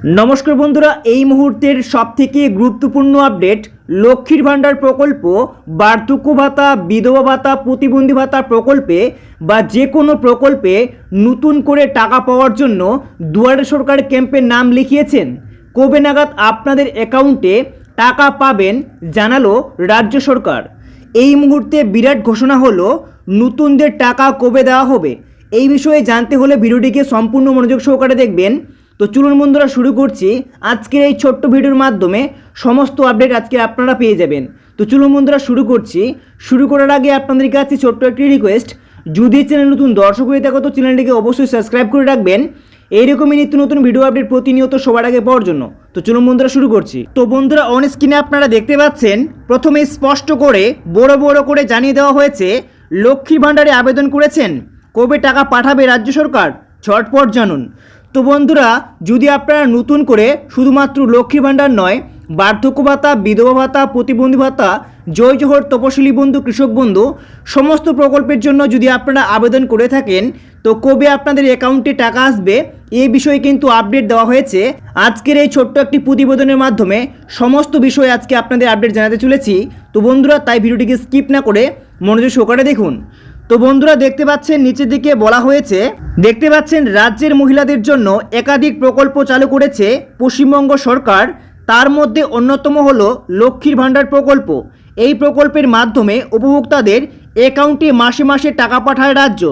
নমস্কার বন্ধুরা, এই মুহূর্তের সবথেকে গুরুত্বপূর্ণ আপডেট লক্ষ্মীর ভাণ্ডার প্রকল্প বার্ধক্য ভাতা, বিধবা ভাতা, প্রতিবন্ধী ভাতা প্রকল্পে বা যে কোনো প্রকল্পে নতুন করে টাকা পাওয়ার জন্য দুয়ারে সরকার ক্যাম্পের নাম লিখিয়েছেন। কবে নাগাদ আপনাদের অ্যাকাউন্টে টাকা পাবেন জানালো রাজ্য সরকার। এই মুহূর্তে বিরাট ঘোষণা হলো, নতুনদের টাকা কবে দেওয়া হবে? এই বিষয়ে জানতে হলে ভিডিওটিকে সম্পূর্ণ মনোযোগ সহকারে দেখবেন। তো চলুন বন্ধুরা শুরু করছি আজকের এই ছোট্ট ভিডিওর মাধ্যমে সমস্ত আপডেট আজকে আপনারা পেয়ে যাবেন। তো চলুন বন্ধুরা শুরু করছি। শুরু করার আগে আপনাদের কাছে ছোট্ট একটি রিকোয়েস্ট যদি চ্যানেল নতুন দর্শক হয়ে থাকো, তো চ্যানেলটিকে অবশ্যই সাবস্ক্রাইব করে রাখবেন। এইরকমই নিত্য নতুন ভিডিও আপডেট প্রতিনিয়ত সবার আগে পাওয়ার জন্য। তো চলুন বন্ধুরা শুরু করছি। তো বন্ধুরা অন স্ক্রিনে আপনারা দেখতে পাচ্ছেন, প্রথমে স্পষ্ট করে, বড় বড় করে জানিয়ে দেওয়া হয়েছে লক্ষ্মী ভাণ্ডারে আবেদন করেছেন। কবে টাকা পাঠাবে রাজ্য সরকার? ছটপট জানুন। তো বন্ধুরা, যদি আপনারা নতুন করে শুধুমাত্র লক্ষ্মী ভাণ্ডার নয়, বার্ধক্য ভাতা, বিধবা ভাতা, প্রতিবন্ধী ভাতা, জয় জোহর তপশিলি বন্ধু, কৃষক বন্ধু, সমস্ত প্রকল্পের জন্য যদি আপনারা আবেদন করে থাকেন, তো কবে আপনাদের অ্যাকাউন্টে টাকা আসবে এই বিষয়ে কিন্তু আপডেট দেওয়া হয়েছে। আজকের এই ছোট্ট একটি প্রতিবেদনের মাধ্যমে সমস্ত বিষয় আজকে আপনাদের আপডেট জানাতে চলেছি। তো বন্ধুরা, তাই ভিডিওটিকে স্কিপ না করে মনোযোগ সহকারে দেখুন। তো বন্ধুরা দেখতে পাচ্ছেন, নিচের দিকে বলা হয়েছে, দেখতে পাচ্ছেন রাজ্যের মহিলাদের জন্য একাধিক প্রকল্প চালু করেছে পশ্চিমবঙ্গ সরকার। তার মধ্যে অন্যতম হলো লক্ষ্মীর ভাণ্ডার প্রকল্প। এই প্রকল্পের মাধ্যমে উপভোক্তাদের অ্যাকাউন্টে মাসে মাসে টাকা পাঠায় রাজ্য।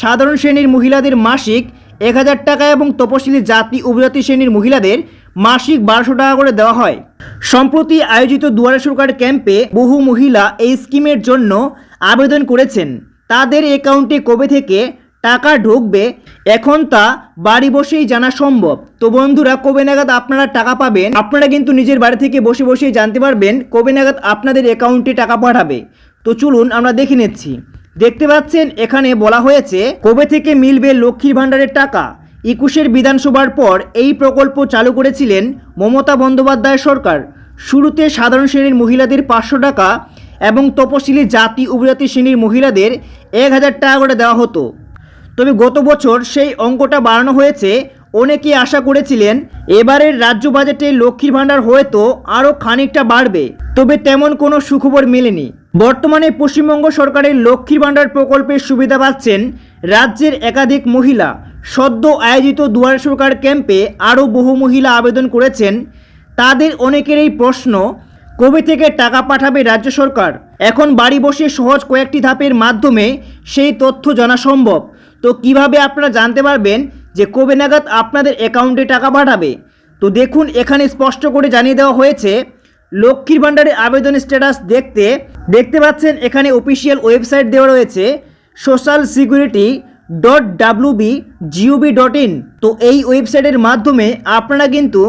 সাধারণ শ্রেণির মহিলাদের মাসিক এক হাজার টাকা এবং তপশিলি জাতি উপজাতি শ্রেণির মহিলাদের মাসিক বারোশো টাকা করে দেওয়া হয়। সম্প্রতি আয়োজিত দুয়ারে সরকার ক্যাম্পে বহু মহিলা এই স্কিমের জন্য আবেদন করেছেন। তাদের অ্যাকাউন্টে কবে থেকে টাকা ঢুকবে, এখন তা বাড়ি বসেই জানা সম্ভব। তো বন্ধুরা, কবে নাগাদ আপনারা টাকা পাবেন? আপনারা কিন্তু নিজের বাড়ি থেকে বসে বসেই জানতে পারবেন কবে নাগাদ আপনাদের অ্যাকাউন্টে টাকা পাঠাবে। তো চলুন আমরা দেখে নিচ্ছি। দেখতে পাচ্ছেন, এখানে বলা হয়েছে, কবে থেকে মিলবে লক্ষ্মীর ভাণ্ডারের টাকা? একুশের বিধানসভার পর এই প্রকল্প চালু করেছিলেন মমতা বন্দ্যোপাধ্যায় সরকার। শুরুতে সাধারণ শ্রেণির মহিলাদের পাঁচশো টাকা এবং তপশিলি জাতি উপজাতি শ্রেণির মহিলাদের এক হাজার টাকা করে দেওয়া হতো। তবে গত বছর সেই অঙ্কটা বাড়ানো হয়েছে, অনেকেই আশা করেছিলেন এবারের রাজ্য বাজেটে লক্ষ্মীর ভাণ্ডার হয়তো আরও খানিকটা বাড়বে। তবে তেমন কোনো সুখবর মেলেনি। বর্তমানে পশ্চিমবঙ্গ সরকারের লক্ষ্মীর ভাণ্ডার প্রকল্পের সুবিধা পাচ্ছেন রাজ্যের একাধিক মহিলা। সদ্য আয়োজিত দুয়ার সরকার ক্যাম্পে আরও বহু মহিলা আবেদন করেছেন। তাদের অনেকেরই প্রশ্ন কবে থেকে টাকা পাঠাবে রাজ্য সরকার। এখন বাড়ি বসে সহজ কয়েকটি ধাপের মাধ্যমে সেই তথ্য জানা সম্ভব। তো কীভাবে আপনারা জানতে পারবেন যে কবে নাগাদ আপনাদের অ্যাকাউন্টে টাকা পাঠাবে? তো দেখুন, এখানে স্পষ্ট করে জানিয়ে দেওয়া হয়েছে, লক্ষ্মীর ভাণ্ডারে আবেদন স্ট্যাটাস দেখতে দেখতে পাচ্ছেন এখানে অফিসিয়াল ওয়েবসাইট দেওয়া রয়েছে social security dot WB GOV dot in তো এই ওয়েবসাইটের মাধ্যমে আপনারা কিন্তু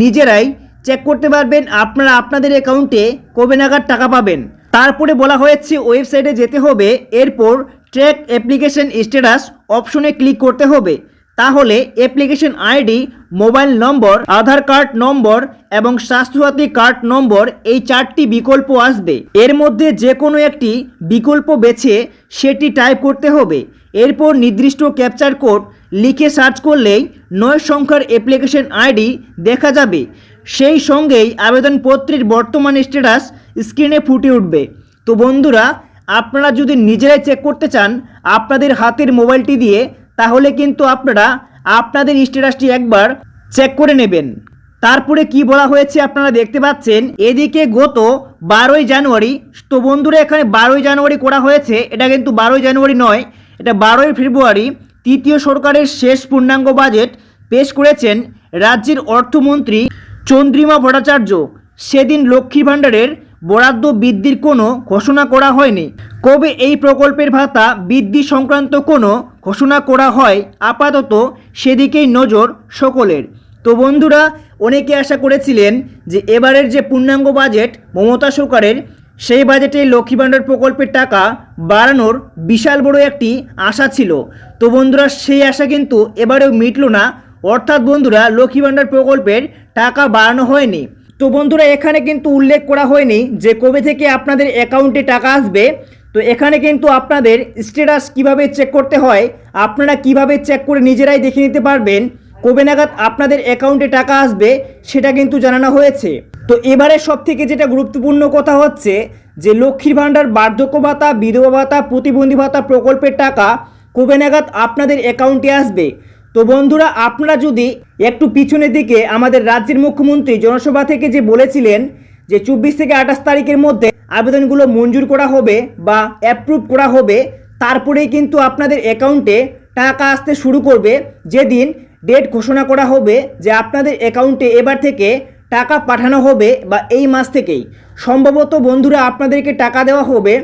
নিজেরাই চেক করতে পারবেন, আপনারা আপনাদের অ্যাকাউন্টে কবে নাগাদ টাকা পাবেন। তারপরে বলা হয়েছে ওয়েবসাইটে যেতে হবে, এরপর ট্র্যাক অ্যাপ্লিকেশন স্ট্যাটাস অপশনে ক্লিক করতে হবে। তাহলে application ID mobile number Aadhaar card number এবং স্বাস্থ্যসাথী কার্ড নম্বর এই চারটি বিকল্প আসবে। এর মধ্যে যে কোনো একটি বিকল্প বেছে সেটি টাইপ করতে হবে। এরপর নির্দিষ্ট ক্যাপচার কোড লিখে সার্চ করলেই নয় সংখ্যার অ্যাপ্লিকেশন আইডি দেখা যাবে। সেই সঙ্গেই আবেদনপত্রের বর্তমান স্ট্যাটাস স্ক্রিনে ফুটে উঠবে। তো বন্ধুরা, আপনারা যদি নিজেরাই চেক করতে চান আপনাদের হাতের মোবাইলটি দিয়ে, তাহলে কিন্তু আপনারা আপনাদের স্ট্যাটাসটি একবার চেক করে নেবেন। তারপরে কি বলা হয়েছে আপনারা দেখতে পাচ্ছেন, এদিকে গত বারোই জানুয়ারি, তো বন্ধুরা এখানে বারোই জানুয়ারি করা হয়েছে, এটা কিন্তু বারোই জানুয়ারি নয়, এটা বারোই ফেব্রুয়ারি, তৃতীয় সরকারের শেষ পূর্ণাঙ্গ বাজেট পেশ করেছেন রাজ্যের অর্থমন্ত্রী চন্দ্রিমা ভট্টাচার্য। সেদিন লক্ষ্মী ভাণ্ডারের বরাদ্দ বৃদ্ধির কোনো ঘোষণা করা হয়নি। কবে এই প্রকল্পের ভাতা বৃদ্ধি সংক্রান্ত কোনো ঘোষণা করা হয় আপাতত সেদিকেই নজর সকলের। তো বন্ধুরা, অনেকে আশা করেছিলেন যে এবারের যে পূর্ণাঙ্গ বাজেট মমতা সরকারের, সেই বাজেটে লক্ষ্মী ভাণ্ডার প্রকল্পের টাকা বাড়ানোর বিশাল বড় একটি আশা ছিল। তো বন্ধুরা, সেই আশা কিন্তু এবারেও মিটল না। অর্থাৎ বন্ধুরা, লক্ষ্মী ভাণ্ডার প্রকল্পের টাকা বাড়ানো হয়নি। তো বন্ধুরা, এখানে কিন্তু উল্লেখ করা হয়নি যে কবে থেকে আপনাদের অ্যাকাউন্টে টাকা আসবে। তো এখানে কিন্তু আপনাদের স্ট্যাটাস কীভাবে চেক করতে হয়, আপনারা কীভাবে চেক করে নিজেরাই দেখে নিতে পারবেন। কবে নাগাদ আপনাদের অ্যাকাউন্টে টাকা আসবে, সেটা কিন্তু জানানো হয়েছে। তো এবারে সব থেকে যেটা গুরুত্বপূর্ণ কথা হচ্ছে যে লক্ষ্মীর ভাণ্ডার, বার্ধক্য ভাতা, বিধবা ভাতা, প্রতিবন্ধী ভাতা প্রকল্পের টাকা কবে নাগাদ আপনাদের অ্যাকাউন্টে আসবে। তো বন্ধুরা, আপনারা যদি একটু পিছনের দিকে আমাদের রাজ্যের মুখ্যমন্ত্রী জনসভা থেকে যে বলেছিলেন যে চব্বিশ থেকে আঠাশ তারিখের মধ্যে আবেদনগুলো মঞ্জুর করা হবে বা অ্যাপ্রুভ করা হবে, তারপরেই কিন্তু আপনাদের অ্যাকাউন্টে টাকা আসতে শুরু করবে। যেদিন ডেট ঘোষণা করা হবে যে আপনাদের অ্যাকাউন্টে এবার থেকে টাকা পাঠানো হবে বা এই মাস থেকেই। সম্ভবত বন্ধুরা, আপনাদেরকে টাকা দেওয়া হবে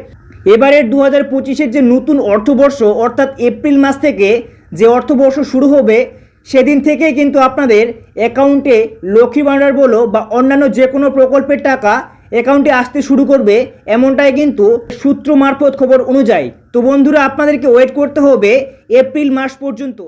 এবারের দু হাজার পঁচিশের যে নতুন অর্থবর্ষ, অর্থাৎ এপ্রিল মাস থেকে যে অর্থবর্ষ শুরু হবে, সেদিন থেকেই কিন্তু আপনাদের অ্যাকাউন্টে লক্ষ্মী ভাণ্ডার বলো বা অন্যান্য যে কোনো প্রকল্পের টাকা অ্যাকাউন্টে আসতে শুরু করবে, এমনটাই কিন্তু সূত্র মারফত খবর অনুযায়ী। তো বন্ধুরা, আপনাদেরকে ওয়েট করতে হবে এপ্রিল মাস পর্যন্ত।